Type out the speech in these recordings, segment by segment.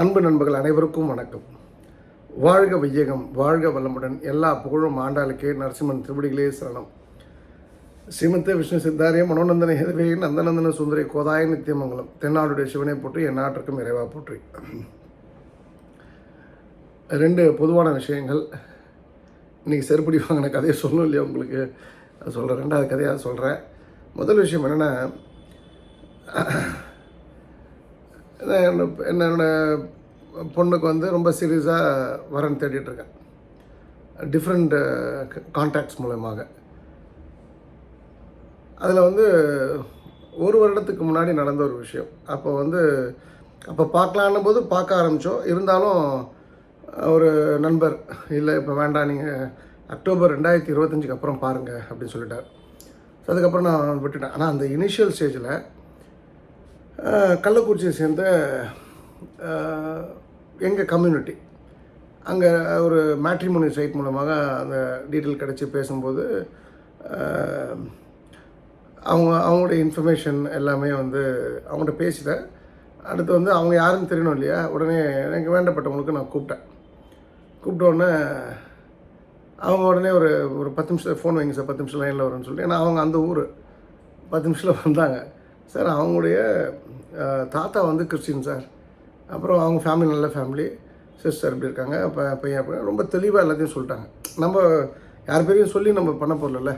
அன்பு நண்பர்கள் அனைவருக்கும் வணக்கம். வாழ்க வையகம் வாழ்க வல்லமுடன் எல்லா புகழும் ஆண்டாளுக்கே நரசிம்மன் திருவடிகளே சரணம். ஸ்ரீமத்த விஷ்ணு சித்தாரிய மனோநந்தன ஹெதவே நந்தநந்தன சுந்தரி கோதாய நித்தியமங்கலம். தென்னாடுடைய சிவனை போற்றி என் நாட்டிற்கும் இறைவா போற்றி. ரெண்டு பொதுவான விஷயங்கள். இன்றைக்கி செருப்படி வாங்கின கதையை சொல்லணும் இல்லையா உங்களுக்கு? சொல்கிறேன் ரெண்டாவது கதையாக சொல்கிறேன் முதல் விஷயம் என்னென்னா என்ன- என்னோட பொண்ணுக்கு வந்து ரொம்ப சீரியஸாக வரன் தேடிட்டுருக்கேன் டிஃப்ரெண்ட் கான்டாக்ட்ஸ் uh, மூலயமாக அதில் வந்து ஒரு வருடத்துக்கு முன்னாடி நடந்த ஒரு விஷயம். அப்போ வந்து அப்போ பார்க்கலான்னும் போது பார்க்க ஆரம்பித்தோம் இருந்தாலும் ஒரு நண்பர் இல்லை இப்போ வேண்டாம் நீங்கள் அக்டோபர் ரெண்டாயிரத்தி இருபத்தஞ்சுக்கு அப்புறம் பாருங்கள் அப்படின்னு சொல்லிட்டார். ஸோ அதுக்கப்புறம் நான் விட்டுட்டேன். ஆனால் அந்த இனிஷியல் ஸ்டேஜில் கள்ளக்குறிச்சியை சேர்ந்த எங்கள் கம்யூனிட்டி அங்கே ஒரு மேட்ரிமோனி சைட் மூலமாக அந்த டீட்டெயில் கிடச்சி பேசும்போது அவங்க அவங்களுடைய இன்ஃபர்மேஷன் எல்லாமே வந்து அவங்கள்ட்ட பேசிட்டேன். அடுத்து வந்து அவங்க யாருன்னு தெரியணும் இல்லையா? உடனே எனக்கு வேண்டப்பட்டவங்களுக்கு நான் கூப்பிட்டேன். கூப்பிட்ட உடனே அவங்க உடனே ஒரு ஒரு பத்து நிமிஷம் ஃபோன் வைங்க சார் பத்து நிமிஷம் லைனில் வரும்னு சொல்லிட்டு ஏன்னா அவங்க அந்த ஊர். பத்து நிமிஷத்தில் வந்தாங்க. சார் அவங்களுடைய தாத்தா வந்து கிறிஸ்டின் சார். அப்புறம் அவங்க ஃபேமிலி நல்ல ஃபேமிலி சிஸ்டர் இப்படி இருக்காங்க. இப்போ பையன் ரொம்ப தெளிவாக எல்லாத்தையும் சொல்லிட்டாங்க. நம்ம யார் பேரையும் சொல்லி நம்ம பண்ண போகல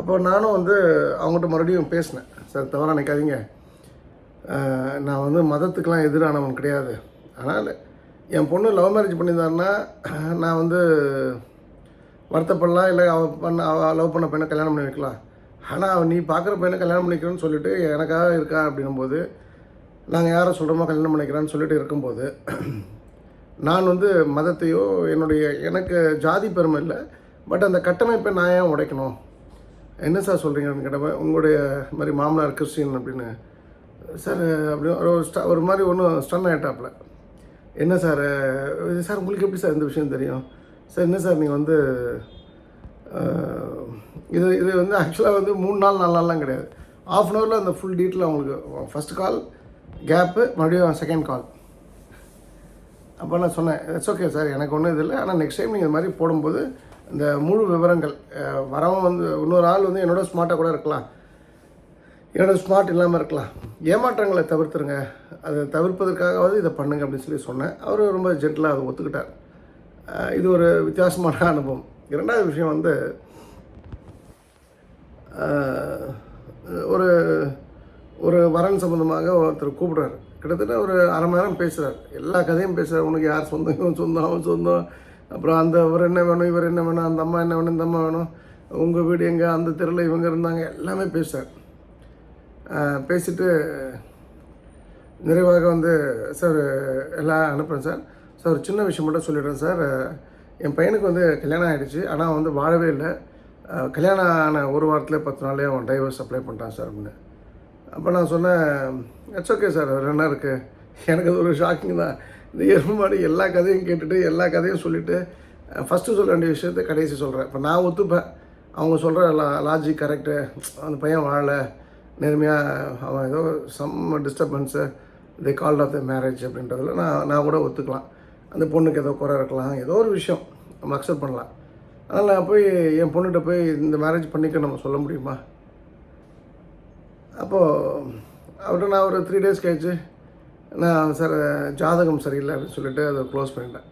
அப்போ நானும் வந்து அவங்ககிட்ட மறுபடியும் பேசினேன். சார் தவறாக நினைக்காதீங்க. நான் வந்து மதத்துக்கெலாம் எதிரானவன் கிடையாது. ஆனால் என் பொண்ணு லவ் மேரேஜ் பண்ணியிருந்தாருன்னா நான் வந்து வருத்தப்படலாம். இல்லை அவள் பண்ண அவள் லவ் பண்ண பையனை கல்யாணம் பண்ணி வைக்கலாம் ஆனால் நீ பார்க்குற பையனை கல்யாணம் பண்ணிக்கிறேன்னு சொல்லிட்டு எனக்காக இருக்கா அப்படின்னும்போது நாங்கள் யாரை சொல்கிறோமோ கல்யாணம் பண்ணிக்கிறேன்னு சொல்லிட்டு இருக்கும்போது நான் வந்து மதத்தையோ என்னுடைய எனக்கு ஜாதி பெருமை இல்லை பட் அந்த கட்டமைப்பை நான் ஏன் உடைக்கணும்? என்ன சார் சொல்கிறீங்கன்னு கேட்டப்ப உங்களுடைய மாதிரி மாமனார் கிறிஸ்டின் அப்படின்னு சார் அப்படி ஒரு ஸ்ட- ஒரு மாதிரி ஒன்றும் ஸ்டன் ஆகிட்டாப்புல என்ன சார் சார் உங்களுக்கு எப்படி சார் இந்த விஷயம் தெரியும்? சார் என்ன சார் நீங்கள் வந்து இது இது வந்து ஆக்சுவலாக வந்து மூணு நாள் நாலு நாள்லாம் கிடையாது. ஆஃப் அன் ஹவரில் அந்த ஃபுல் டீட்டெயில் அவங்களுக்கு ஃபஸ்ட் கால் கேப்பு மறுபடியும் செகண்ட் கால் அப்போ நான் சொன்னேன் இட்ஸ் ஓகே சார் எனக்கு ஒன்றும் இது இல்லை. ஆனால் நெக்ஸ்ட் டைம் நீங்கள் இது மாதிரி போடும்போது இந்த முழு விவரங்கள் வரவன் வந்து இன்னொரு ஆள் வந்து என்னோட ஸ்மார்ட்டாக கூட இருக்கலாம். என்னோட ஸ்மார்ட் இல்லாமல் இருக்கலாம். ஏமாற்றங்களை தவிர்த்துருங்க. அதை தவிர்ப்பதற்காகவாவது இதை பண்ணுங்க அப்படின்னு சொல்லி சொன்னேன். அவர் ரொம்ப ஜென்டலாக அதை ஒத்துக்கிட்டார். இது ஒரு வித்தியாசமான அனுபவம். இரண்டாவது விஷயம் வந்து ஒரு ஒரு வரன் சம்மந்தமாக ஒருத்தர் கூப்பிடுறாரு. கிட்டத்தட்ட ஒரு அரை மணி நேரம் பேசுகிறார் எல்லா கதையும் பேசுகிறார் உனக்கு யார் சொந்தம்? இவன் சொந்தம் அவன் சொந்தம். அப்புறம் அந்த இவர் என்ன வேணும்? இவர் என்ன வேணும்? அந்த அம்மா என்ன வேணும்? இந்த அம்மா வேணும். உங்கள் வீடு எங்கே? அந்த தெருவில் இவங்க இருந்தாங்க. எல்லாமே பேசுகிறார் பேசிட்டு நிறைவாக வந்து சார் எல்லாம் அனுப்புகிறேன் சார். சார் ஒரு சின்ன விஷயம் மட்டும் சொல்லிடுறேன் சார். என் பையனுக்கு வந்து கல்யாணம் ஆகிடுச்சு ஆனால் வந்து வாழவே இல்லை. கல்யாணம் ஆன ஒரு வாரத்தில் பத்து நாள்லேயே அவன் டைவர்ஸ் அப்ளை பண்ணிட்டான் சார் அப்படின்னு. அப்போ நான் சொன்னேன் இட்ஸ் ஓகே சார் அதில் என்ன இருக்குது எனக்கு அது ஒரு ஷாக்கிங் தான். இந்த எருமாடி எல்லா கதையும் கேட்டுட்டு எல்லா கதையும் சொல்லிவிட்டு ஃபஸ்ட்டு சொல்ல வேண்டிய விஷயத்த கடைசி சொல்கிறேன் இப்போ நான் ஒத்துப்பேன். அவங்க சொல்கிற லா லாஜிக் கரெக்டு அந்த பையன் வாழலை நேர்மையாக அவன் ஏதோ some disturbance they call off the marriage அப்படின்றதில் நான் நான் கூட ஒத்துக்கலாம். அந்த பொண்ணுக்கு ஏதோ குறை இருக்கலாம். ஏதோ ஒரு விஷயம் நம்ம அக்செப்ட் பண்ணலாம். அதனால் நான் போய் என் பொண்ணுகிட்ட போய் இந்த மேரேஜ் பண்ணிக்க நம்ம சொல்ல முடியுமா? அப்போது அவர்கிட்ட நான் ஒரு த்ரீ டேஸ் கழிச்சு நான் சார் ஜாதகம் சரியில்லை அப்படின்னு சொல்லிட்டு அதை க்ளோஸ் பண்ணிட்டேன்.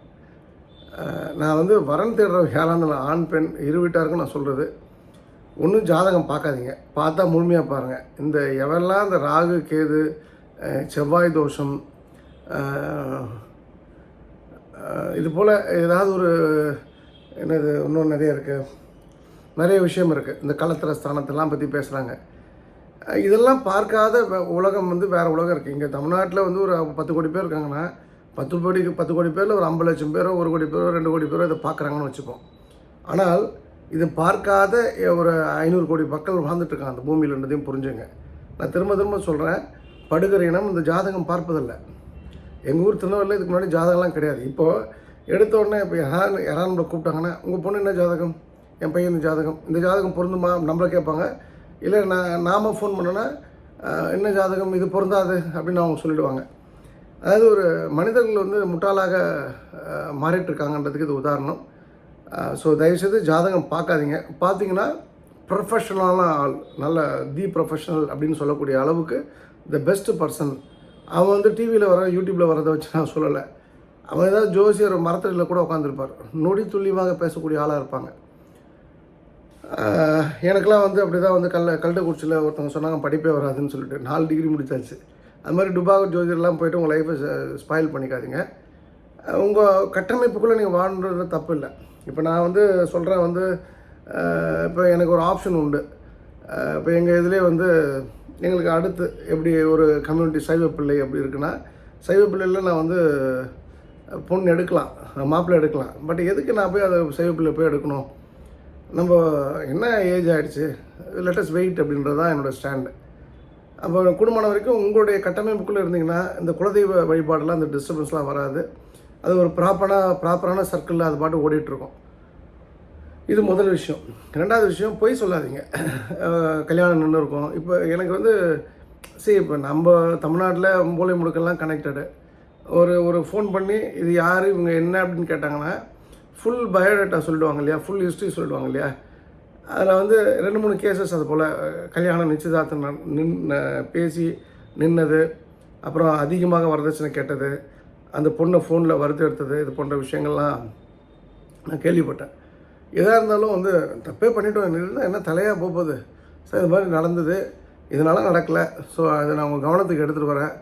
நான் வந்து வரன் தேடுற யாராக ஆண் பெண் இரு வீட்டாருக்கும் நான் சொல்கிறது ஒன்றும் ஜாதகம் பார்க்காதீங்க. பார்த்தா முழுமையாக பாருங்கள் இந்த எவெல்லாம் இந்த ராகு கேது செவ்வாய் தோஷம் இது போல் ஏதாவது ஒரு என்னது இன்னும் நிறைய இருக்குது நிறைய விஷயம் இருக்குது இந்த களத்திர ஸ்தானத்தெல்லாம் பற்றி பேசுகிறாங்க இதெல்லாம் பார்க்காத உலகம் வந்து வேறு உலகம் இருக்குது இங்கே தமிழ்நாட்டில் வந்து ஒரு பத்து கோடி பேர் இருக்காங்கன்னா பத்து கோடி பத்து கோடி பேரில் ஒரு ஐம்பது லட்சம் பேரோ ஒரு கோடி பேரோ ரெண்டு கோடி பேரோ இதை பார்க்குறாங்கன்னு வச்சுப்போம். ஆனால் இது பார்க்காத ஒரு ஐநூறு கோடி மக்கள் வாழ்ந்துட்டு இருக்காங்க. அந்த பூமியிலன்றதையும் புரிஞ்சுங்க. நான் திரும்ப திரும்ப சொல்கிறேன் படுகிற இனம் இந்த ஜாதகம் பார்ப்பதில்லை. எங்கள் ஊர் திருநெல்வேலியில் இதுக்கு முன்னாடி ஜாதகம்லாம் கிடையாது. இப்போது எடுத்த உடனே இப்போ யாராவது யாராவது நம்மளை கூப்பிட்டாங்கன்னா உங்கள் பொண்ணு என்ன ஜாதகம்? என் பையன் இந்த ஜாதகம். இந்த ஜாதகம் பொருந்துமா? நம்மளை கேட்பாங்க. இல்லை நான் நாம் ஃபோன் பண்ணோன்னா என்ன ஜாதகம்? இது பொருந்தாது அப்படின்னு அவங்க சொல்லிடுவாங்க. அதாவது ஒரு மனிதர்கள் வந்து முட்டாளாக மாறிட்டுருக்காங்கன்றதுக்கு இருக்காங்கன்றதுக்கு இது உதாரணம். ஸோ தயவுசெய்து ஜாதகம் பார்க்காதீங்க. பார்த்தீங்கன்னா ப்ரொஃபஷனலான ஆள் நல்ல தி ப்ரொஃபஷனல் அப்படின்னு சொல்லக்கூடிய அளவுக்கு த பெஸ்ட் பர்சன் அவன் வந்து டிவியில் வர யூடியூப்பில் வரதை வச்சு நான் சொல்லலை. அவன் ஏதாவது ஜோசியர் மரத்தடியில் கூட உட்காந்துருப்பார் நொடி துல்லியமாக பேசக்கூடிய ஆளாக இருப்பாங்க. எனக்கெலாம் எனக்கெல்லாம் வந்து அப்படி தான் வந்து கல்ல கல்டக்குறிச்சியில் ஒருத்தவங்க சொன்னாங்க படிப்பே வராதுன்னு சொல்லிட்டு. நாலு டிகிரி முடித்தாச்சு அது மாதிரி டுபாக ஜோதிடர்லாம் போயிட்டு உங்கள் லைஃப்பை ஸ்பாயில் பண்ணிக்காதீங்க. உங்கள் கட்டமைப்புக்குள்ளே நீங்கள் வாழ்றது தப்பு இல்லை. இப்போ நான் வந்து சொல்கிறேன் வந்து இப்போ எனக்கு ஒரு ஆப்ஷன் உண்டு. இப்போ எங்கள் இதுலேயே வந்து எங்களுக்கு அடுத்து எப்படி ஒரு கம்யூனிட்டி சைவ பிள்ளை அப்படி இருக்குன்னா சைவ பிள்ளையில் நான் வந்து பொண்ணு எடுக்கலாம் மாப்பிள்ளை எடுக்கலாம். பட் எதுக்கு நான் போய் அதை சைவ போய் எடுக்கணும்? நம்ம என்ன ஏஜ் ஆகிடுச்சு லெட்டஸ்ட் வெயிட் அப்படின்றது தான் என்னோடய ஸ்டாண்டு அப்போ குடும்பம் வரைக்கும் உங்களுடைய கட்டமைப்புக்குள்ளே இருந்தீங்கன்னா இந்த குலதெய்வ வழிபாடெல்லாம் இந்த டிஸ்டர்பன்ஸ்லாம் வராது. அது ஒரு ப்ராப்பரான ப்ராப்பரான சர்க்கிளில் அது பாட்டு ஓடிட்டுருக்கோம். இது முதல் விஷயம். ரெண்டாவது விஷயம் பொய் சொல்லாதீங்க. கல்யாணம் நின்று இருக்கும் இப்போ எனக்கு வந்து சரி இப்போ நம்ம தமிழ்நாட்டில் மூளை முடுக்கெல்லாம் கனெக்டடு ஒரு ஒரு ஃபோன் பண்ணி இது யார் இவங்க என்ன அப்படின்னு கேட்டாங்கன்னா ஃபுல் பயோடேட்டா சொல்லிடுவாங்க இல்லையா? ஃபுல் ஹிஸ்ட்ரி சொல்லிடுவாங்க இல்லையா? அதில் வந்து ரெண்டு மூணு கேசஸ் அது போல் கல்யாணம் நிச்சயதார்த்தம் நின் பேசி நின்னது அப்புறம் அதிகமாக வரதட்சணை கேட்டது அந்த பொண்ணை ஃபோனில் வருது எடுத்தது இது போன்ற விஷயங்கள்லாம் நான் கேள்விப்பட்டேன். எதாக இருந்தாலும் வந்து தப்பே பண்ணிட்டோம் இருந்தால் என்ன தலையாக போகுது? சார் இது மாதிரி நடந்தது இதனால் நடக்கலை ஸோ அதை நான் உங்கள் கவனத்துக்கு எடுத்துகிட்டு வரேன்.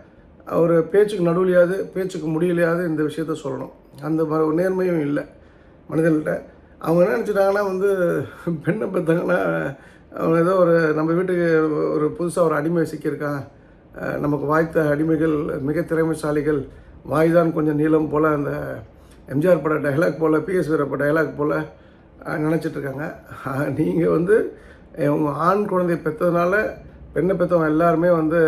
ஒரு பேச்சுக்கு நடுவுலையாவது பேச்சுக்கு முடியலையாவது இந்த விஷயத்த சொல்லணும். அந்த ஒரு நேர்மையும் இல்லை மனிதர்கள்ட்ட. அவங்க என்ன நினச்சிட்டாங்கன்னா வந்து பெண்ணை பெற்றாங்கன்னா அவங்க ஏதோ ஒரு நம்ம வீட்டுக்கு ஒரு புதுசாக ஒரு அடிமை சிக்கியிருக்கான். நமக்கு வாய்த்த அடிமைகள் மிக திறமைசாலிகள் வாய்தான் கொஞ்சம் நீளம் போல் அந்த எம்ஜிஆர் பட டைலாக் போல் பிஎஸ் வீரப்ப டைலாக் போல் நினச்சிட்ருக்காங்க. நீங்கள் வந்து உங்கள் ஆண் குழந்தை பெற்றதுனால பெண்ணை பெற்றவங்க எல்லாருமே வந்து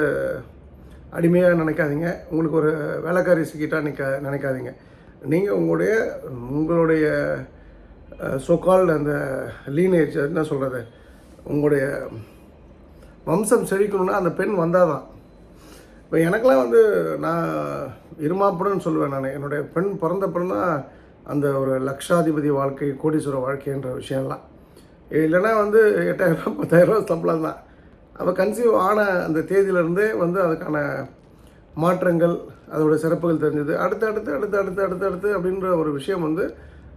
அடிமையாக நினைக்காதீங்க. உங்களுக்கு ஒரு வேலைக்காரி சிக்கிட்டா நிற்க நினைக்காதீங்க. நீங்கள் உங்களுடைய உங்களுடைய சொக்கால் அந்த லீனேஜ் என்ன சொல்கிறது உங்களுடைய வம்சம் செழிக்கணும்னா அந்த பெண் வந்தால் தான் இப்போ எனக்கெலாம் வந்து நான் இருமாப்புடன் சொல்லுவேன் நான். என்னுடைய பெண் பிறந்த பிறந்தா அந்த ஒரு லக்ஷாதிபதி வாழ்க்கை கோடீஸ்வர வாழ்க்கைன்ற விஷயம்லாம். இல்லைன்னா வந்து எட்டாயிரம் பத்தாயிரரூவா சம்பளம் தான் அவள் கன்சீவ் ஆன அந்த தேதியிலேருந்தே வந்து அதுக்கான மாற்றங்கள் அதோட சிறப்புகள் தெரிஞ்சது. அடுத்து அடுத்து அடுத்து அடுத்து அடுத்து அடுத்து அப்படின்ற ஒரு விஷயம் வந்து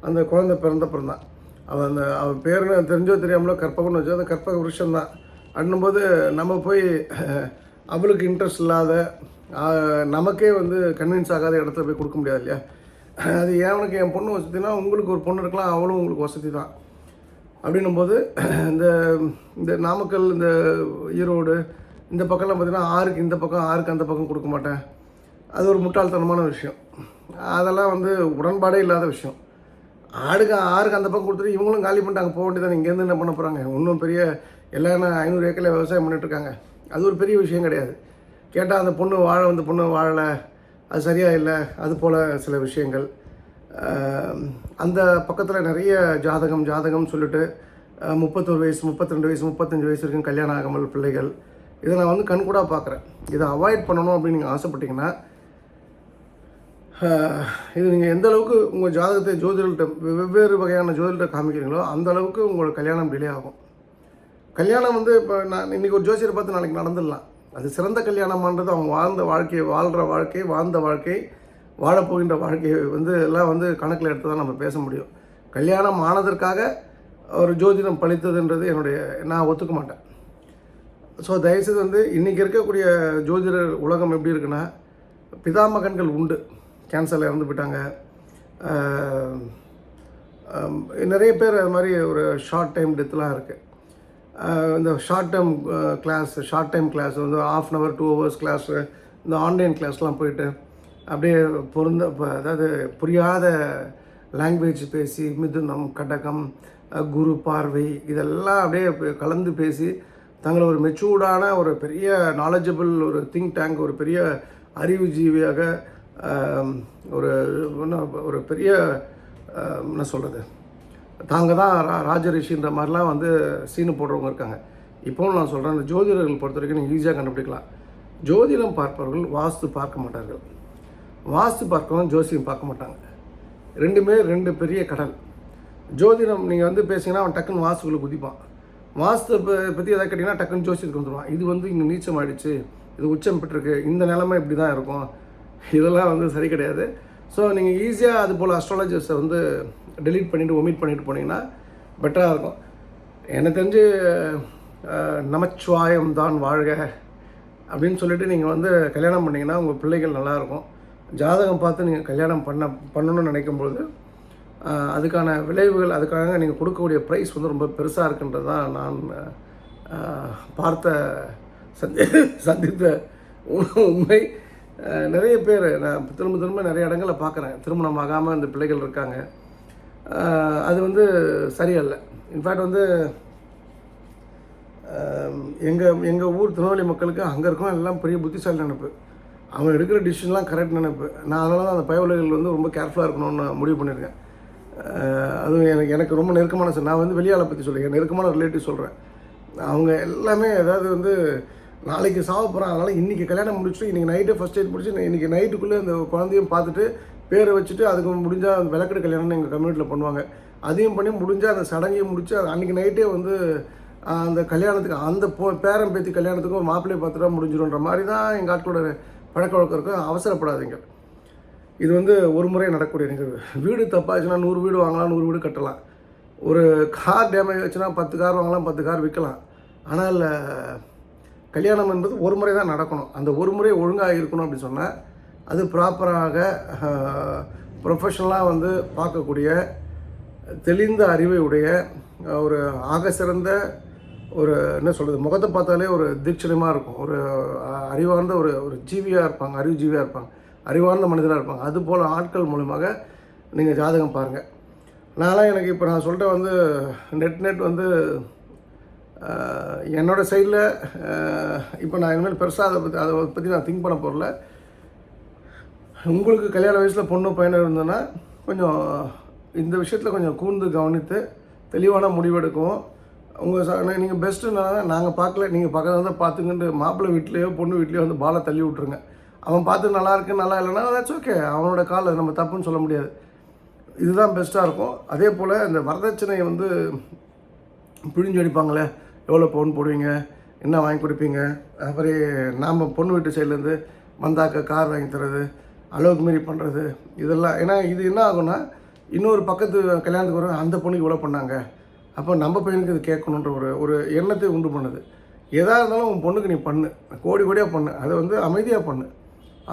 அந்த குழந்தை பிறந்த பிறந்தான் அவன் அந்த அவன் பேர் தெரிஞ்சோ தெரியாமலோ கற்பகம்னு வச்சோ அந்த கற்பக விருஷம்தான் அண்ணும்போது அப்படின்னும்போது நம்ம போய் அவளுக்கு இன்ட்ரெஸ்ட் இல்லாத நமக்கே வந்து கன்வின்ஸ் ஆகாத இடத்துல போய் கொடுக்க முடியாது இல்லையா? அது ஏவனுக்கு என் பொண்ணு வசதினா உங்களுக்கு ஒரு பொண்ணு இருக்கலாம் அவளும் உங்களுக்கு வசதி தான். அப்படின்னும்போது இந்த இந்த நாமக்கல் இந்த ஈரோடு இந்த பக்கம்லாம் பார்த்திங்கன்னா ஆறுக்கு இந்த பக்கம் ஆறுக்கு அந்த பக்கம் கொடுக்க மாட்டேன். அது ஒரு முட்டாள்தனமான விஷயம். அதெல்லாம் வந்து உடன்பாடே இல்லாத விஷயம். ஆடுக்கு ஆறுக்கு அந்த பக்கம் கொடுத்துட்டு இவங்களும் காலி பண்ணிட்டாங்க போக வேண்டியதானே இங்கேருந்து என்ன பண்ண போகிறாங்க இன்னும் பெரிய எல்லாம் ஐநூறு ஏக்கரில் விவசாயம் பண்ணிட்டுருக்காங்க அது ஒரு பெரிய விஷயம் கிடையாது. கேட்டால் அந்த பொண்ணு வாழ அந்த பொண்ணு வாழலை. அது சரியாக இல்லை. அது போல் சில விஷயங்கள். அந்த பக்கத்தில் நிறைய ஜாதகம் ஜாதகம் சொல்லிட்டு முப்பத்தொரு வயசு முப்பத்திரெண்டு வயசு முப்பத்தஞ்சு வயசு வரைக்கும் கல்யாணம் ஆகாமல் பிள்ளைகள் இதை நான் வந்து கண்கூடாக பார்க்குறேன். இதை அவாய்ட் பண்ணணும் அப்படின்னு நீங்கள் ஆசைப்பட்டீங்கன்னா இது நீங்கள் எந்த அளவுக்கு உங்கள் ஜாதகத்தை ஜோதிடர்கிட்ட வெவ்வேறு வகையான ஜோதிடர்கிட்ட காமிக்கிறீங்களோ அந்த அளவுக்கு உங்களோட கல்யாணம் டிலே ஆகும். கல்யாணம் வந்து இப்போ நான் இன்றைக்கி ஒரு ஜோசியரை பார்த்து நாளைக்கு நடந்துடலாம். அது சிறந்த கல்யாணமானது அவங்க வாழ்ந்த வாழ்க்கையை வாழ்கிற வாழ்க்கை வாழ்ந்த வாழ்க்கை வாழப்போகின்ற வாழ்க்கையை வந்து எல்லாம் வந்து கணக்கில் எடுத்து தான் நம்ம பேச முடியும். கல்யாணம் ஆனதற்காக ஒரு ஜோதிடம் பழித்ததுன்றது என்னுடைய நான் ஒத்துக்க மாட்டேன். ஸோ தயவுசெய்து வந்து இன்றைக்கி இருக்கக்கூடிய ஜோதிடர் உலகம் எப்படி இருக்குன்னா பிதாமகன்கள் உண்டு. கேன்சரில் இறந்து போயிட்டாங்க. நிறைய பேர் அது மாதிரி ஒரு ஷார்ட் டைம் டெத்துலாம் இருக்குது இந்த short time class short time class வந்து half an hour two hours class இந்த ஆன்லைன் கிளாஸ்லாம் போயிட்டு அப்படியே பொருந்த இப்போ அதாவது புரியாத லாங்குவேஜ் பேசி மிதுனம் கடகம் குரு பார்வை இதெல்லாம் அப்படியே கலந்து பேசி தங்களை ஒரு மெச்சூர்டான ஒரு பெரிய நாலேஜபிள் ஒரு திங்க் டேங்க் ஒரு பெரிய அறிவுஜீவியாக ஒரு என்ன, ஒரு பெரிய என்ன சொல்கிறது தாங்க தான் ரா ராஜரிஷின்ற மாதிரிலாம் வந்து சீனு போடுறவங்க இருக்காங்க. இப்போவும் நான் சொல்கிறேன் இந்த ஜோதிடர்கள் பொறுத்த வரைக்கும் நீங்கள் ஈஸியாக கண்டுபிடிக்கலாம். ஜோதிடம் பார்ப்பவர்கள் வாஸ்து பார்க்க மாட்டார்கள். வாஸ்து பார்க்கவும் ஜோசியம் பார்க்க மாட்டாங்க. ரெண்டுமே ரெண்டு பெரிய கடல். ஜோதிடம் நீங்கள் வந்து பேசிங்கன்னா அவன் டக்குன்னு வாஸ்துக்குள்ளே குதிப்பான். வாஸ்து பற்றி எதாவது கேட்டிங்கன்னா டக்குன்னு ஜோசியத்துக்கு வந்துடுவான் இது வந்து இங்கே நீச்சம் ஆயிடுச்சு இது உச்சம் பெற்றிருக்கு இந்த நிலமை இப்படி தான் இருக்கும். இதெல்லாம் வந்து சரி கிடையாது. ஸோ நீங்கள் ஈஸியாக அது போல் அஸ்ட்ராலஜர்ஸை வந்து டெலீட் பண்ணிவிட்டு ஒமிட் பண்ணிட்டு போனீங்கன்னா பெட்டராக இருக்கும். எனக்கு தெரிஞ்சு அஹ், நமச்சிவாயம் தான் வாழ்க அப்படின்னு சொல்லிட்டு நீங்கள் வந்து கல்யாணம் பண்ணிங்கன்னா உங்கள் பிள்ளைகள் நல்லாயிருக்கும் ஜாதகம் பார்த்து நீங்கள் கல்யாணம் பண்ண பண்ணணும்னு நினைக்கும்போது அதுக்கான விளைவுகள் அதுக்காக நீங்கள் கொடுக்கக்கூடிய ப்ரைஸ் வந்து ரொம்ப பெருசாக இருக்குன்றது தான் நான் பார்த்த சந்தி சந்தித்த உண்மை. நிறைய பேர் நான் திரும்ப திரும்ப நிறைய இடங்களில் பார்க்குறேன். திருமணம் ஆகாமல் இந்த பிள்ளைகள் இருக்காங்க. அது வந்து சரியல்ல. இன்ஃபேக்ட் வந்து எங்கள் எங்கள் ஊர் திருநெல்வேலி மக்களுக்கு அங்கே இருக்கோம் எல்லாம் பெரிய புத்திசாலி நினைப்பு அவன் எடுக்கிற டிசிஷன்லாம் கரெக்ட் நினைப்பு நான் அதனால தான் அந்த பயவுலைகள் வந்து ரொம்ப கேர்ஃபுல்லாக இருக்கணும்னு நான் முடிவு பண்ணியிருக்கேன். அதுவும் எனக்கு எனக்கு ரொம்ப நெருக்கமான சார் நான் வந்து வெளியாளை பற்றி சொல்லுறேன் நெருக்கமான ரிலேட்டிவ் சொல்கிறேன் அவங்க எல்லாமே ஏதாவது வந்து நாளைக்கு சாவ போகிறான் அதனால் இன்றைக்கி கல்யாணம் முடிச்சுட்டு இன்றைக்கி நைட்டு ஃபஸ்ட் எய்ட் முடிச்சு இன்றைக்கி நைட்டுக்குள்ளே அந்த குழந்தையும் பார்த்துட்டு பேரை வச்சுட்டு அதுக்கு முடிஞ்சால் அந்த விளக்கடு கல்யாணம்னு எங்கள் கம்யூனிட்டியில் பண்ணுவாங்க. அதையும் பண்ணி முடிஞ்சால் அந்த சடங்கையும் முடிச்சு அன்றைக்கி நைட்டே வந்து அந்த கல்யாணத்துக்கு அந்த போ பேரன் பேத்தி கல்யாணத்துக்கும் மாப்பிள்ளையை பார்த்துட்டா முடிஞ்சிடும்ன்ற மாதிரி தான் எங்கள் ஆட்களோட பழக்க வழக்கம் இருக்கும் அவசரப்படாதீங்க. இது வந்து ஒரு முறை நடக்கக்கூடிய நிகழ்வு. வீடு தப்பாச்சுன்னா நூறு வீடு வாங்கலாம் நூறு வீடு கட்டலாம். ஒரு கார் டேமேஜ் ஆச்சுன்னா பத்து கார் வாங்கலாம் பத்து கார் விற்கலாம். ஆனால் கல்யாணம் என்பது ஒரு முறை தான் நடக்கணும். அந்த ஒரு முறை ஒழுங்காக இருக்கணும் அப்படின்னு சொன்னால் அது ப்ராப்பராக ப்ரொஃபஷனலாக வந்து பார்க்கக்கூடிய தெளிந்த அறிவை உடைய ஒரு ஆக சிறந்த ஒரு என்ன சொல்கிறது முகத்தை பார்த்தாலே ஒரு தீட்சணமாக இருக்கும். ஒரு அறிவார்ந்த ஒரு ஒரு ஜீவியாக இருப்பாங்க அறிவு ஜீவியாக இருப்பாங்க. அறிவார்ந்த மனிதராக இருப்பாங்க. அது போல் ஆட்கள் மூலமாக நீங்கள் ஜாதகம் பாருங்கள் நான்லாம் எனக்கு இப்போ நான் சொல்கிற வந்து நெட் நெட் வந்து என்னோடய சைடில் இப்போ நான் இனிமேல் பெருசாக அதை பற்றி அதை பற்றி நான் திங்க் பண்ண போகிறல உங்களுக்கு கல்யாண வயசில் பொண்ணு பையனாக இருந்ததுன்னா கொஞ்சம் இந்த விஷயத்தில் கொஞ்சம் கூர்ந்து கவனித்து தெளிவான முடிவெடுக்கும் உங்கள் சார் நீங்கள் பெஸ்ட்டுனா நாங்கள் பார்க்கல. நீங்கள் பக்கத்தில் தான் பார்த்துக்கிட்டு மாப்பிள்ளை வீட்லேயோ பொண்ணு வீட்லேயோ வந்து பாலை தள்ளி விட்ருங்க அவன் பார்த்து நல்லா இருக்கு நல்லா இல்லைன்னா that's ஓகே அவனோட கால் நம்ம தப்புன்னு சொல்ல முடியாது. இதுதான் பெஸ்ட்டாக இருக்கும். அதே போல் இந்த வரதட்சணையை வந்து பிழிஞ்சு அடிப்பாங்களே எவ்வளோ பவுன் போடுவீங்க என்ன வாங்கி கொடுப்பீங்க? அப்புறம் நாம் பொண்ணு வீட்டு சைட்லேருந்து வந்தாக்க கார் வாங்கி தர்றது அளவுக்கு மீறி பண்ணுறது இதெல்லாம் ஏன்னா இது என்ன ஆகும்னா இன்னொரு பக்கத்து கல்யாணத்துக்கு வர அந்த பொண்ணுக்கு இவ்வளோ பண்ணாங்க. அப்போ நம்ம பையனுக்கு இது கேட்கணுன்ற ஒரு ஒரு எண்ணத்தை உண்டு பண்ணுது. எதாக இருந்தாலும் உன் பொண்ணுக்கு நீ பண்ணு. கோடி கோடியாக பண்ணு. அதை வந்து அமைதியாக பண்ணு.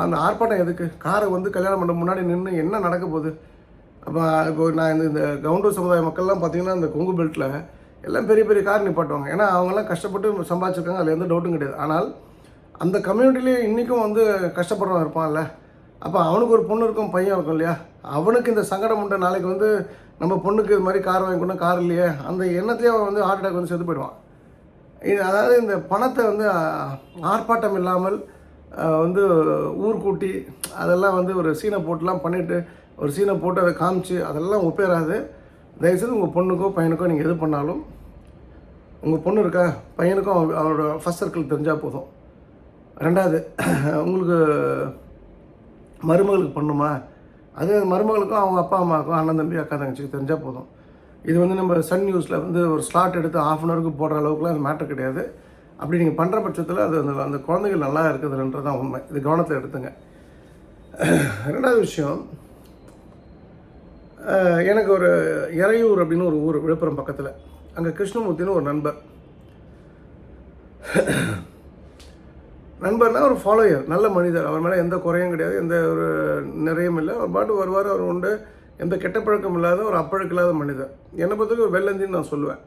அந்த ஆர்ப்பாட்டம் எதுக்கு? காரை வந்து கல்யாணம் பண்ண முன்னாடி நின்று என்ன நடக்க போகுது? அப்போ இப்போ நான் இந்த இந்த கவுண்டர் சமுதாய மக்கள்லாம் பார்த்தீங்கன்னா இந்த கொங்கு பெல்ட்டில் எல்லாம் பெரிய பெரிய கார் நிப்பாட்டுவாங்க. ஏன்னா அவங்கெல்லாம் கஷ்டப்பட்டு சம்பாதிச்சிருக்காங்க. அதில் எந்த டவுட்டும் கிடையாது. ஆனால் அந்த கம்யூனிட்டிலேயே இன்றைக்கும் வந்து கஷ்டப்படுறவன் இருப்பான்ல. அப்போ அவனுக்கு ஒரு பொண்ணு இருக்கும் பையன் இருக்கும் இல்லையா? அவனுக்கு இந்த சங்கடம் உண்டு. நாளைக்கு வந்து நம்ம பொண்ணுக்கு இது மாதிரி கார் வாங்கி கார் இல்லையே? அந்த எண்ணத்துலேயே அவன் வந்து ஹார்ட் அட்டாக் வந்து செத்து போயிடுவான். இது அதாவது இந்த பணத்தை வந்து ஆர்ப்பாட்டம் இல்லாமல் வந்து ஊர் கூட்டி அதெல்லாம் வந்து ஒரு சீனை போட்டுலாம் பண்ணிவிட்டு ஒரு சீனை போட்டு அதை காமிச்சு அதெல்லாம் ஒப்பேறாது. தயவுசெய்து உங்கள் பொண்ணுக்கோ பையனுக்கோ நீங்கள் எது பண்ணாலும் உங்கள் பொண்ணு இருக்கா பையனுக்கும் அவனோட ஃபஸ்ட் சர்க்கிள் தெரிஞ்சால் போதும். ரெண்டாவது உங்களுக்கு மருமகளுக்கு பண்ணுமா? அது மருமகளுக்கும் அவங்க அப்பா அம்மாவுக்கும் அண்ணன் தம்பி அக்கா தங்கச்சிக்கு தெரிஞ்சால் போதும். இது வந்து நம்ம சன் நியூஸில் வந்து ஒரு ஸ்லாட் எடுத்து ஆஃப் அன் ஹவருக்கு போடுற அளவுக்குலாம் அது மேட்டர் கிடையாது. அப்படி நீங்கள் பண்ணுற பட்சத்தில் அது அந்த அந்த குழந்தைகள் நல்லா இருக்குதுன்றது தான் உண்மை. இது கவனத்தில் எடுத்துங்க. ரெண்டாவது விஷயம் எனக்கு ஒரு இறையூர் அப்படின்னு ஒரு ஊர் விழுப்புரம் பக்கத்தில். அங்கே கிருஷ்ணமூர்த்தின்னு ஒரு நண்பர். நண்பர்னா ஒரு ஃபாலோயர் நல்ல மனிதர். அவர் மேலே எந்த குறையும் கிடையாது எந்த ஒரு நிறையும் இல்லை. அவர் பாட்டு வருவார் அவர் உண்டு. எந்த கெட்ட பழக்கம் இல்லாத ஒரு அப்பழக்கம் இல்லாத மனிதர். என்னை பொறுத்தவரைக்கும் ஒரு வெள்ளந்தின்னு நான் சொல்லுவேன்.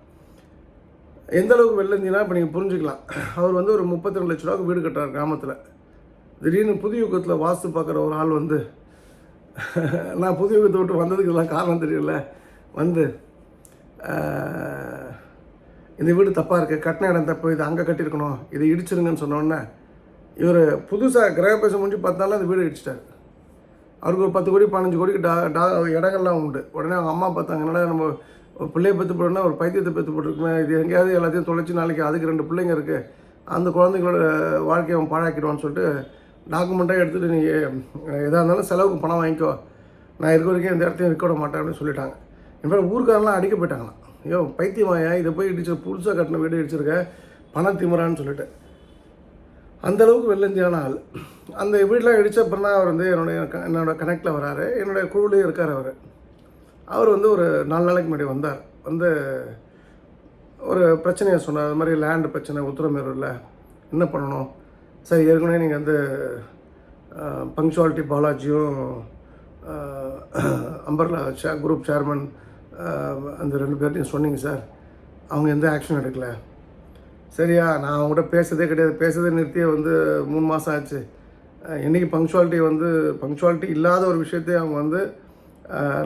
எந்த அளவுக்கு வெள்ளந்தினா இப்போ நீங்கள் புரிஞ்சுக்கலாம். அவர் வந்து ஒரு முப்பத்தி ரெண்டு லட்ச ரூபாவுக்கு வீடு கட்டுறார் கிராமத்தில். திடீர்னு புது யுகத்தில் வாஸ்து பார்க்குற ஒரு ஆள் வந்து நான் புது யுகத்தை விட்டு வந்ததுக்கு இதெல்லாம் காரணம் தெரியல. வந்து இந்த வீடு தப்பாக இருக்குது கட்டின இடம் தப்பு இது அங்கே கட்டியிருக்கணும் இதை இடிச்சிருங்கன்னு சொன்னோன்னே இவர் புதுசாக கிரகப்பிரவேசம் முடிஞ்சு பார்த்தாலும் அந்த வீடு அடிச்சிட்டார் அவருக்கு ஒரு பத்து கோடி பதினஞ்சு கோடிக்கு டா டா இடங்கள்லாம் உண்டு. உடனே அவங்க அம்மா பார்த்தாங்க என்னடா நம்ம ஒரு பிள்ளைய பெற்று போட்டோம்னா ஒரு பைத்தியத்தை பெற்று போட்டுருக்கேன் இது எங்கேயாவது எல்லாத்தையும் தொலைச்சி நாளைக்கு அதுக்கு ரெண்டு பிள்ளைங்க இருக்குது அந்த குழந்தைங்களோட வாழ்க்கையை அவன் பாழாக்கிடுவான்னு சொல்லிட்டு டாக்குமெண்ட்டாக எடுத்துகிட்டு நீ எதாக இருந்தாலும் செலவுக்கு பணம் வாங்கிக்கோ. நான் இருக்க வரைக்கும் இந்த இடத்தையும் விற்க விட மாட்டேன் அப்படின்னு சொல்லிட்டாங்க. இனிமேல் ஊருக்காரெல்லாம் அடிக்க போயிட்டாங்களாம் ஐயோ பைத்தியமாயா இதை போய் இடிச்சு புதுசாக கட்டின வீடு இடிச்சிருக்க பணம் திமுறான்னு சொல்லிட்டு. அந்தளவுக்கு வெள்ளந்தியான ஆள். அந்த வீடெலாம் இடித்த அப்புறம் அவர் வந்து என்னுடைய க- என்னோடய கனெக்டில் வராரு. என்னுடைய குழுவிலே இருக்கார் அவர். அவர் வந்து ஒரு நாலு நாளைக்கு முன்னாடி வந்தார். வந்து ஒரு பிரச்சனையை சொன்னார். அது மாதிரி லேண்டு பிரச்சனை உத்தரமேரூரில். என்ன பண்ணணும்? சரி ஏற்கனவே நீங்கள் வந்து பங்க்சுவாலிட்டி பாலாஜியும் அம்பர்லா குரூப் சேர்மன் அந்த ரெண்டு பேர்ட்டையும் சொன்னீங்க சார். அவங்க எந்த ஆக்ஷன் எடுக்கலை? சரியா நான் அவங்ககிட்ட பேசுறதே கிடையாது. பேசுறதே நிறுத்தியே வந்து மூணு மாதம் ஆச்சு. என்றைக்கு என்னைக்கு பங்க்சுவாலிட்டி வந்து பங்க்சுவாலிட்டி இல்லாத ஒரு விஷயத்தையும் அவங்க வந்து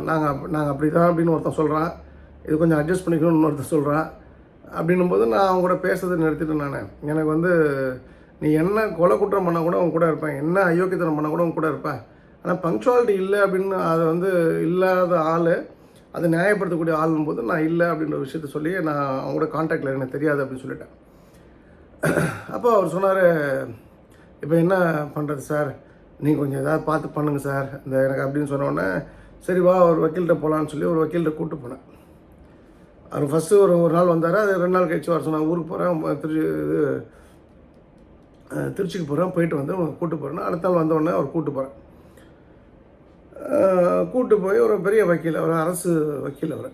நாங்கள் நாங்கள் அப்படி தான் அப்படின்னு ஒருத்தன் சொல்கிறான் இது கொஞ்சம் அட்ஜஸ்ட் பண்ணிக்கணும்னு ஒருத்தன் சொல்கிறான் அப்படின்னும் போது நான் அவங்க கூட பேசுறதை நிறுத்திட்டேன் நான். எனக்கு வந்து நீ என்ன கொலை குற்றம் பண்ணால் கூட அவங்க கூட இருப்பேன். என்ன அயோக்கியத்தனம் பண்ணால் கூட அவங்க கூட இருப்பேன். ஆனால் பங்க்சுவாலிட்டி இல்லை அப்படின்னு அதை வந்து இல்லாத ஆள் அதை நியாயப்படுத்தக்கூடிய ஆளும் போது நான் இல்லை அப்படின்ற விஷயத்த சொல்லி நான் அவங்க கூட கான்டாக்டில் எனக்கு தெரியாது அப்படின்னு சொல்லிட்டேன். அப்போ அவர் சொன்னார் இப்போ என்ன பண்ணுறது சார்? நீங்கள் கொஞ்சம் ஏதாவது பார்த்து பண்ணுங்கள் சார். இந்த எனக்கு அப்படின்னு சொன்னோடனே சரி வா ஒரு வக்கீல்கிட்ட போகலான்னு சொல்லி ஒரு வக்கீல்கிட்ட கூப்பிட்டு போனேன். அவர் ஃபஸ்ட்டு ஒரு ஒரு நாள் வந்தார். அது ரெண்டு நாள் கழிச்சு வர சொன்னாங்க ஊருக்கு போகிறேன் திருச்சி இது திருச்சிக்கு போகிறேன் போயிட்டு வந்து கூப்பிட்டு போகிறேன் அடுத்த நாள் வந்தோடனே அவர் கூப்பிட்டு போகிறேன் கூப்பிட்டு போய் ஒரு பெரிய வக்கீல் அவர் அரசு வக்கீல் அவர்.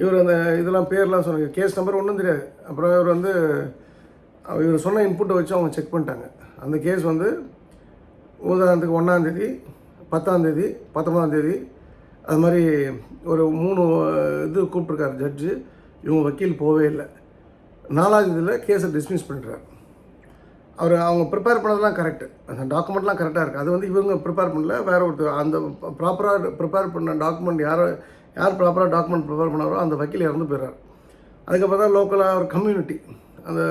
இவர் அந்த இதெல்லாம் பேர்லாம் சொன்னாங்க. கேஸ் நம்பர் ஒன்றும் தெரியாது. அப்புறம் இவர் வந்து அவர் இவர் சொன்ன இன்புட்டை வச்சு அவங்க செக் பண்ணிட்டாங்க. அந்த கேஸ் வந்து உதாரணத்துக்கு ஒன்றாந்தேதி பத்தாந்தேதி பத்தொன்பதாந்தேதி அது மாதிரி ஒரு மூணு இது கூப்பிட்ருக்காரு ஜட்ஜு இவங்க வக்கீல் போவே இல்லை. நாலாவது இதில் கேஸை டிஸ்மிஸ் பண்ணுறார் அவர் அவங்க ப்ரிப்பேர் பண்ணதெல்லாம் கரெக்டு அந்த டாக்குமெண்ட்லாம் கரெக்டாக இருக்குது அது வந்து இவங்க ப்ரிப்பேர் பண்ணல வேறு ஒருத்தர். அந்த ப்ராப்பராக ப்ரிப்பேர் பண்ண டாக்குமெண்ட் யாரோ யார் ப்ராப்பராக டாக்குமெண்ட் ப்ரிப்பேர் பண்ணாரோ அந்த வக்கீல் இறந்து போயிடுறார் அதுக்கப்புறம் தான் லோக்கலாக ஒரு கம்யூனிட்டி அந்த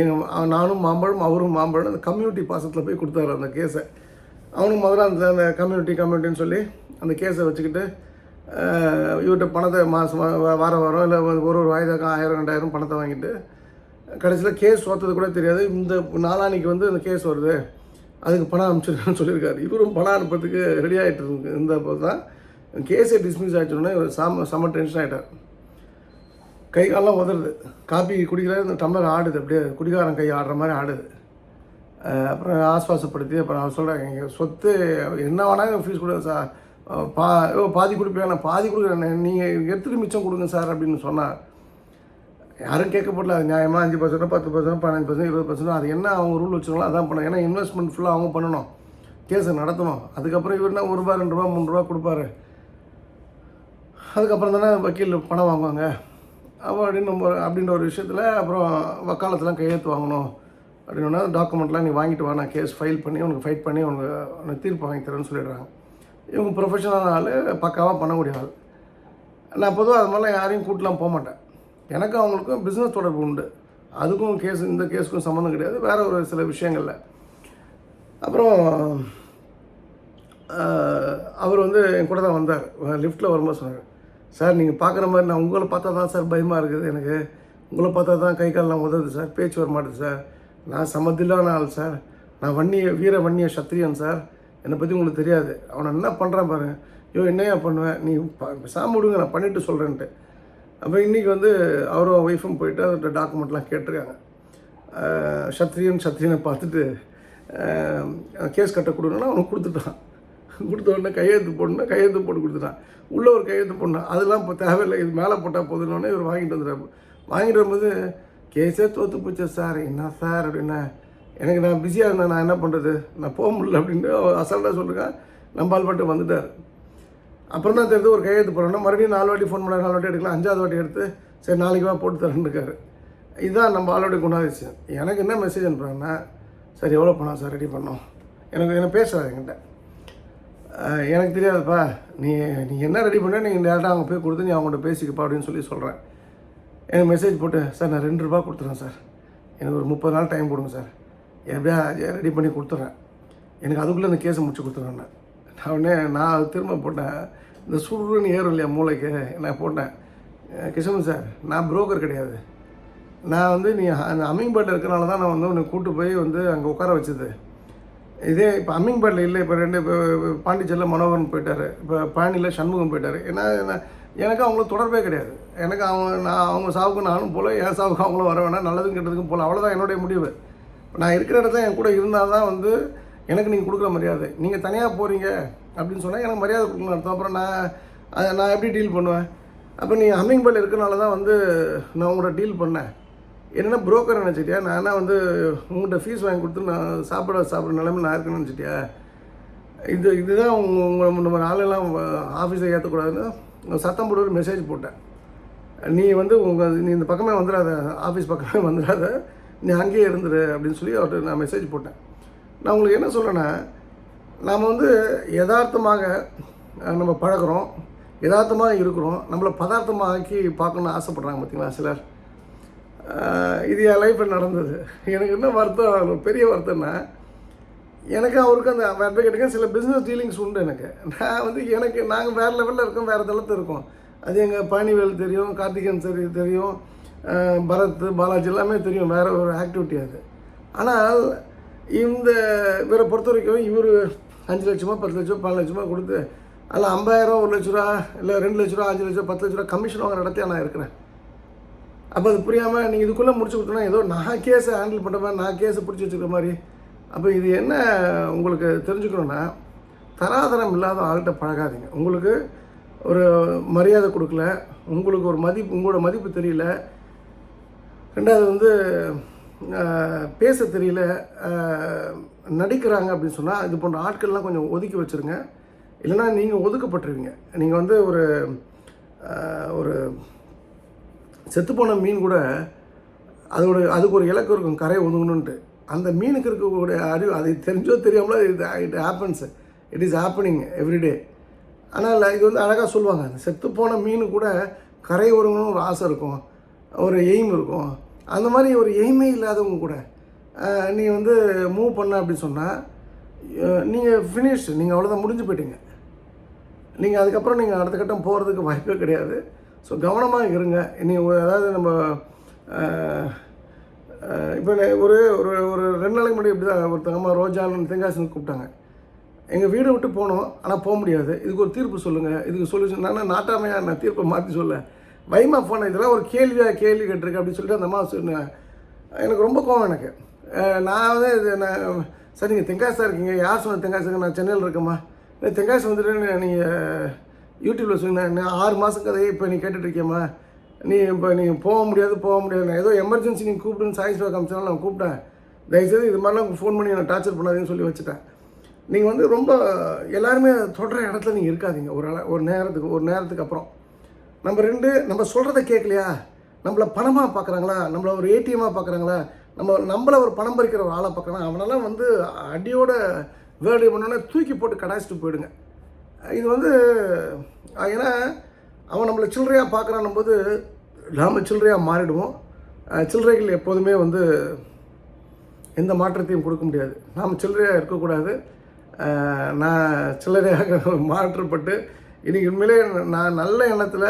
எங்கள் நானும் மாம்பழம் அவரும் மாம்பழம் அந்த கம்யூனிட்டி பாசத்தில் போய் கொடுத்தாரு அந்த கேஸை அவனும் முதல்ல அந்த அந்த கம்யூனிட்டி கம்யூனிட்டின்னு சொல்லி அந்த கேஸை வச்சுக்கிட்டு இவர்கிட்ட பணத்தை மாதம் வாரம் வாரம் இல்லை ஒரு ஒரு வாய்தாக்கு ஆயிரம் ரெண்டாயிரம் பணத்தை வாங்கிட்டு கடைசியில் கேஸ் ஓத்தது கூட தெரியாது. இந்த நாளானிக்கு வந்து அந்த கேஸ் வருது. அதுக்கு பணம் அனுப்பிச்சிருக்கேன்னு சொல்லியிருக்காரு. இவரும் பணம் அனுப்புறதுக்கு ரெடி ஆகிட்டு இருந்து இருந்த போது தான் கேஸே டிஸ்மிஸ் ஆகிட்டோன்னே சாம செம்ம டென்ஷன் ஆகிட்டார் கை காலெலாம் உதறுது. காப்பி குடிக்கிறாரு இந்த டம்ளர் ஆடுது அப்படியே குடிகாரன் கை ஆடுற மாதிரி ஆடுது. அப்புறம் ஆஸ்வாசப்படுத்தி அப்புறம் அவர் சொல்கிறாங்க எங்கள் சொத்து என்ன வேணாலும் ஃபீஸ் கொடுங்க சார் பா ஓ பாதி கொடுப்பேன் பாதி கொடுக்குறேன். நீங்கள் எடுத்துகிட்டு மிச்சம் கொடுங்க சார் அப்படின்னு சொன்னார். யாரும் கேட்கப்படல அது நியாயமாக அஞ்சு பர்சன்ட் பத்து பர்சன்ட் பதினஞ்சு பர்சன்ட் இருபது பர்சன்ட் அது என்ன அவங்க ரூல் வச்சுருங்களோ அதான் பண்ணணும். ஏன்னா இன்வெஸ்ட்மெண்ட் ஃபுல்லாக அவங்க பண்ணணும். கேஸை நடத்தணும். அதுக்கப்புறம் இவர்னா ஒரு ரூபா ரெண்டு ரூபா மூணு ரூபா கொடுப்பாரு. அதுக்கப்புறம் தானே வக்கீல் பணம் வாங்குவாங்க. அப்போ அப்படின்னு நம்ம அப்படின்ற ஒரு விஷயத்தில் அப்புறம் வக்காலத்தெலாம் கையெழுத்து வாங்கணும். அப்படின்னா டாக்குமெண்ட்லாம் நீ வாங்கிட்டு வா நான் கேஸ் ஃபைல் பண்ணி உனக்கு ஃபைட் பண்ணி உனக்கு உனக்கு தீர்ப்பு வாங்கி தரேன்னு சொல்லிடுறாங்க. இவங்க ப்ரொஃபஷனல் ஆள் பக்காவாக பண்ணக்கூடிய ஆள். நான் பொதுவாக அது மாதிரிலாம் யாரையும் கூட்டலாம் போக மாட்டேன். எனக்கும் அவங்களுக்கும் பிஸ்னஸ் தொடர்பு உண்டு. அதுக்கும் கேஸ் இந்த கேஸுக்கும் சம்மந்தம் கிடையாது. வேறு ஒரு சில விஷயங்களில். அப்புறம் அவர் வந்து என் கூட தான் வந்தார். லிஃப்ட்டில் வரும்போது சொன்னார். சார் நீங்கள் பார்க்குற மாதிரி நான் உங்களை பார்த்தா தான் சார் பயமாக இருக்குது. எனக்கு உங்களை பார்த்தா தான் கை கால்லாம் உதவுது சார் பேச்சு வர மாட்டேது சார். நான் சமத்தில்லான ஆள் சார். நான் வன்னிய வீர வன்னிய சத்திரியன் சார். என்னை பற்றி உங்களுக்கு தெரியாது. அவனை என்ன பண்ணுறான் பாருங்க ஐயோ என்னையா பண்ணுவேன் நீ சாமி விடுங்க நான் பண்ணிவிட்டு சொல்கிறேன்ட்டு அப்போ இன்றைக்கி வந்து அவரும் ஒய்ஃபும் போயிட்டு அவர்கிட்ட டாக்குமெண்ட்லாம் கேட்டிருக்காங்க. சத்ரியன் சத்ரியனை பார்த்துட்டு கேஸ் கட்ட கொடுங்கன்னா அவனுக்கு கொடுத்துட்டான். கொடுத்த உடனே கையெழுத்து போடணும் கையெழுத்து போட்டு கொடுத்துட்டான். உள்ளே ஒரு கையெழுத்து போடணும். அதெல்லாம் இப்போ தேவையில்லை. இது மேலே போட்டால் போதுன்னொடனே இவர் வாங்கிட்டு வந்துடுறாரு. வாங்கிட்டு வரும்போது கேஸே தோற்று போச்சு சார். என்ன சார் அப்படின்னா. எனக்கு நான் பிஸியாக இருந்தேன். நான் என்ன பண்ணுறது நான் போக முடியல. அப்படின்னு அவர் அசால்ட்டாக சொல்லிருக்கேன் நம்பால் பாட்டு வந்துட்டார். அப்புறம் தான் தெரிஞ்சு ஒரு கையெழுத்து போடணும் மறுபடியும் நாலு வாட்டி ஃபோன் பண்ண நாலு வாட்டி எடுக்கலாம். அஞ்சாவது வாட்டி எடுத்து சரி நாளைக்கு வா போட்டு தரேன்னு இருக்காரு. இதுதான் நம்ம ஆல்ரெடி குணாதிசயம். எனக்கு என்ன மெசேஜ் அனுப்புகிறாங்கன்னா சார் எவ்வளோ பணம் சார்? ரெடி பண்ணோம் எனக்கு என்ன பேசுகிறாரு என்கிட்ட. எனக்கு தெரியாதுப்பா. நீ நீ என்ன ரெடி பண்ண நீங்கள் டேரெக்டாக அவங்க போய் கொடுத்து நீ அவங்கள்ட்ட பேசிக்கப்பா அப்படின்னு சொல்லி சொல்கிறேன் எனக்கு மெசேஜ் போட்டு சார் நான் ரெண்டு ரூபா கொடுத்துறேன் சார். எனக்கு ஒரு முப்பது நாள் டைம் கொடுங்க சார். எப்படியா ரெடி பண்ணி கொடுத்துட்றேன் எனக்கு அதுக்குள்ளே இந்த கேஸை முடிச்சு கொடுத்துட்றேன் நான். நான் உடனே நான் திரும்ப போட்டேன். இந்த சுருன்னு ஏறும் இல்லையா மூளைக்கு நான் போட்டேன். கிஷன் சார் நான் புரோக்கர் கிடையாது. நான் வந்து நீ அந்த அம்மிங் இருக்கிறனால தான் நான் வந்து உன்னை கூப்பிட்டு போய் வந்து அங்கே உட்கார வச்சது. இதே இப்போ அம்மிங் பேர்டில் இல்லை இப்போ ரெண்டு இப்போ பாண்டிச்சேரியில் மனோகரன் போயிட்டார். இப்போ பழனியில் சண்முகம் போயிட்டார். ஏன்னா எனக்கு அவங்களுக்கு தொடர்பே கிடையாது. எனக்கு அவங்க நான் அவங்க சாவுக்கு நானும் போல என் சாவுக்கு அவங்களும் வர வேணாம் நல்லதும் கெட்டதுக்கும் போல. அவ்வளோதான் என்னுடைய முடிவு. நான் இருக்கிற இடத்துல என் கூட இருந்தால் தான் வந்து எனக்கு நீங்கள் கொடுக்குற மரியாதை. நீங்கள் தனியாக போகிறீங்க அப்படின்னு சொன்னால் எனக்கு மரியாதை கொடுக்கணும் அர்த்தம். அப்புறம் நான் அதை நான் எப்படி டீல் பண்ணுவேன்? அப்போ நீ ஹம்மிங் பேர்டில் இருக்கிறனால தான் வந்து நான் உங்களோட டீல் பண்ணேன். என்னென்ன புரோக்கர் நினச்சிட்டியா? நானாக வந்து உங்கள்கிட்ட ஃபீஸ் வாங்கி கொடுத்து நான் சாப்பிட சாப்பிட்ற நிலைமை நான் இருக்கேன்னு நினச்சிட்டியா? இது இதுதான் உங்கள் உங்களை நம்ம ஆளெல்லாம் ஆஃபீஸை ஏற்றக்கூடாதுன்னு சத்தம் போட்டு ஒரு மெசேஜ் போட்டேன். நீ வந்து உங்கள் நீ இந்த பக்கமே வந்துடாத ஆஃபீஸ் பக்கமே வந்துடாத நீ அங்கேயே இருந்துரு அப்படின்னு சொல்லி அவர்கிட்ட நான் மெசேஜ் போட்டேன். நான் உங்களுக்கு என்ன சொல்கிறேன்னா நாம் வந்து யதார்த்தமாக நம்ம பழகுறோம். யதார்த்தமாக இருக்கிறோம். நம்மளை பதார்த்தமாக ஆக்கி பார்க்கணுன்னு ஆசைப்பட்றாங்க பார்த்தீங்களா சிலர்? இது என் லைஃப்பில் நடந்தது. எனக்கு என்ன வருத்தம் பெரிய வருத்தம்னா எனக்கு அவருக்கு அந்த அட்வொகேட்டுக்கு சில பிஸ்னஸ் டீலிங்ஸ் உண்டு எனக்கு. நான் வந்து எனக்கு நாங்கள் வேறு லெவலில் இருக்கோம் வேறு தளத்தில் இருக்கோம். அது எங்கள் பழனிவேல் தெரியும் கார்த்திகேயன் சரி தெரியும் பரத் பாலாஜி எல்லாமே தெரியும் வேறு ஒரு ஆக்டிவிட்டி அது. ஆனால் இந்த இவரை பொறுத்த வரைக்கும் இவர் அஞ்சு லட்சமாக பத்து லட்சம் பதினஞ்சு லட்சமாக கொடுத்து அதில் ஐம்பதாயிரம் ஒரு லட்ச ரூபா இல்லை ரெண்டு லட்ச ரூபா அஞ்சு லட்சம் பத்து லட்ச ரூபா கமிஷன் வாங்குற இடத்தையா நான் இருக்கிறேன். அப்போ அது புரியாமல் நீங்கள் இதுக்குள்ளே முடிச்சு கொடுத்தோன்னா ஏதோ நான் கேஸை ஹேண்டில் பண்ணுற மாதிரி நான் கேஸை பிடிச்சி வச்சுக்கிற மாதிரி. அப்போ இது என்ன உங்களுக்கு தெரிஞ்சுக்கணுன்னா தராதரம் இல்லாத ஆள்கிட்ட பழகாதீங்க. உங்களுக்கு ஒரு மரியாதை கொடுக்கல உங்களுக்கு ஒரு மதிப்பு உங்களோட மதிப்பு தெரியல ரெண்டாவது வந்து பேச தெரியல நடிக்கிறாங்க அப்படின்னு சொன்னால் இது போன்ற ஆட்கள்லாம் கொஞ்சம் ஒதுக்கி வச்சுருங்க. இல்லைன்னா நீங்கள் ஒதுக்கப்பட்டுருவீங்க. நீங்கள் வந்து ஒரு ஒரு செத்துப்போன மீன் கூட அதோட அதுக்கு ஒரு இலக்கு இருக்கும் கரை ஒதுங்கணுன்ட்டு அந்த மீனுக்கு இருக்கக்கூடிய அறிவு அது தெரிஞ்சோ தெரியாமலோ இது it happens it is happening every day ஆனால் இது வந்து அழகாக சொல்லுவாங்க அந்த செத்துப்போன மீன் கூட கரை ஒருங்கணும் ஒரு ஆசை இருக்கும் ஒரு எய்ம் இருக்கும். அந்த மாதிரி ஒரு எய்மே இல்லாதவங்க கூட நீ வந்து மூவ் பண்ண அப்படின்னு சொன்னால் நீங்கள் ஃபினிஷ் நீங்கள் அவ்வளோதான் முடிஞ்சு போயிட்டீங்க. நீங்கள் அதுக்கப்புறம் நீங்கள் அடுத்த கட்டம் போகிறதுக்கு வாய்ப்பே கிடையாது. ஸோ கவனமாக இருங்க. இனி அதாவது நம்ம இப்போ ஒரு ஒரு ஒரு ரெண்டு நாளைக்கு முன்னாடி இப்படி தான் ஒருத்தங்க அம்மா ரோஜான்னு தெங்காசின்னு கூப்பிட்டாங்க. எங்கள் வீடை விட்டு போனோம் ஆனால் போக முடியாது. இதுக்கு ஒரு தீர்ப்பு சொல்லுங்கள் இதுக்கு சொல்யூஷன் நான் நாட்டாமையாக நான் தீர்ப்பை மாற்றி சொல்ல. வைமா போன இதெல்லாம் ஒரு கேள்வியாக கேள்வி கேட்டிருக்கு அப்படின்னு சொல்லிட்டு அந்த அம்மா சொன்னேன் எனக்கு ரொம்ப கோவம் எனக்கு. நான் வந்து இது நான் சார் நீங்கள் தெங்காசியாக இருக்கீங்க யார் சொன்ன தெங்காசி நான் சென்னையில் இருக்கேம்மா. இல்லை வந்துட்டு நீங்கள் யூடியூப்பில் சொன்னீங்க நான் ஆறு மாதம் கதையை இப்போ நீ கேட்டுட்ருக்கியம்மா நீ இப்போ நீங்கள் போக முடியாது போக முடியாது. நான் ஏதோ எமர்ஜென்சி நீங்கள் கூப்பிடுன்னு சாய்ஸ் காமிச்சாலும் நான் கூப்பிட்டேன். தயவுசெய்து இது மாதிரிலாம் ஃபோன் பண்ணி நான் டார்ச்சர் பண்ணாதீங்கன்னு சொல்லி வச்சுட்டேன். நீங்கள் வந்து ரொம்ப எல்லாருமே தொடர இடத்துல நீங்கள் இருக்காதீங்க. ஒரு ஒரு நேரத்துக்கு ஒரு நேரத்துக்கு அப்புறம். நம்ம ரெண்டு நம்ம சொல்கிறத கேட்கலையா? நம்மளை பணமாக பார்க்குறாங்களா நம்மளை ஒரு ஏடிஎம்மாக பார்க்குறாங்களா நம்ம நம்மளை ஒரு பணம் பறிக்கிற ஒரு ஆளை பார்க்குறாங்க அவனெல்லாம் வந்து அடியோட வேர்டு பண்ணோன்னே தூக்கி போட்டு கடாச்சிட்டு போயிடுங்க. இது வந்து ஏன்னா அவன் நம்மளை சில்லறையாக பார்க்குறான் போது நாம் சில்லறையாக மாறிடுவோம். சில்லறைகள் எப்போதுமே வந்து எந்த மாற்றத்தையும் கொடுக்க முடியாது. நாம் சில்லறையாக இருக்கக்கூடாது. நான் சில்லறையாக மாற்றப்பட்டு இன்றைக்கி உண்மையிலே நான் நல்ல எண்ணத்தில்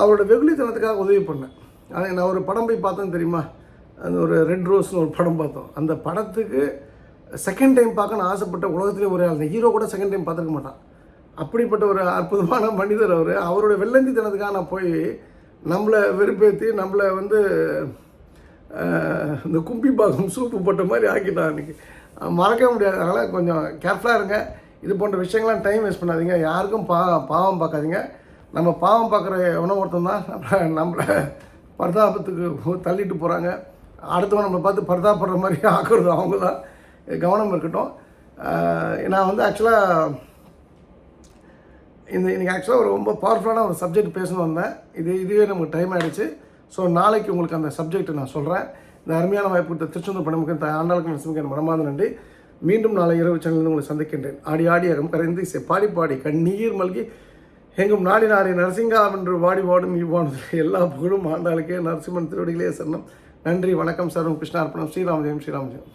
அவரோட வெகுளித்தனத்துக்காக உதவி பண்ணேன். ஆனால் நான் ஒரு படம் போய் பார்த்தேன் தெரியுமா? அந்த ஒரு ரெட் ரோஸ்னு ஒரு படம் பார்த்தோம். அந்த படத்துக்கு செகண்ட் டைம் பார்க்கணும்னு ஆசைப்பட்ட உலகத்திலே ஒரே ஆள். ஹீரோ கூட செகண்ட் டைம் பார்த்துருக்க மாட்டான். அப்படிப்பட்ட ஒரு அற்புதமான மனிதர் அவர். அவரோட வெள்ளந்தித்தனத்துக்காக நான் போய் நம்மளை வெறுப்பேற்றி நம்மளை வந்து இந்த கும்பி பாகம் சூப்பு போட்ட மாதிரி ஆக்கிட்டான் அன்றைக்கி மறக்க முடியாது. அதனால் கொஞ்சம் கேர்ஃபுல்லாக இருங்க. இது போன்ற விஷயங்கள்லாம் டைம் வேஸ்ட் பண்ணாதீங்க. யாருக்கும் பா பாவம் பார்க்காதீங்க. நம்ம பாவம் பார்க்குற எவனோ ஒருத்தன் தான். நம்மளை நம்மளை பரிதாபத்துக்கு தள்ளிட்டு போகிறாங்க அடுத்தவன் நம்மளை பார்த்து பரிதாபப்படுற மாதிரி ஆக்குறது அவங்க தான். கவனம் இருக்கட்டும். நான் வந்து ஆக்சுவலாக இந்த இன்னைக்கு ஆக்சுவலாக ஒரு ரொம்ப பவர்ஃபுல்லான ஒரு சப்ஜெக்ட் பேசணும் வந்தேன். இது இதுவே நமக்கு டைம் ஆகிடுச்சு ஸோ நாளைக்கு உங்களுக்கு அந்த சப்ஜெக்ட்டை நான் சொல்கிறேன் இந்த அருமையான வாய்ப்பு கொடுத்த திருச்செந்தூர் பணமுக்கு ஆண்டாளுக்கு நரசிம்முக்கு என் மனமார்ந்த நன்றி. மீண்டும் நாளை இரவு சேனலில் உங்களை சந்திக்கின்றேன். ஆடி ஆடி அகம் கரைந்து இசை பாடி பாடி கண்ணீர் மல்கி எங்கும் நாடி நாடி நரசிங்கா என்று வாடி வாடும் இவ்வானது. எல்லா புகழும் ஆண்டாளுக்கே நரசிம்மன் திருவடிகளே சரணம். நன்றி வணக்கம் சரணம் கிருஷ்ணார்ப்பணம். ஸ்ரீராமஜெயம் ஸ்ரீராமஜெயம்.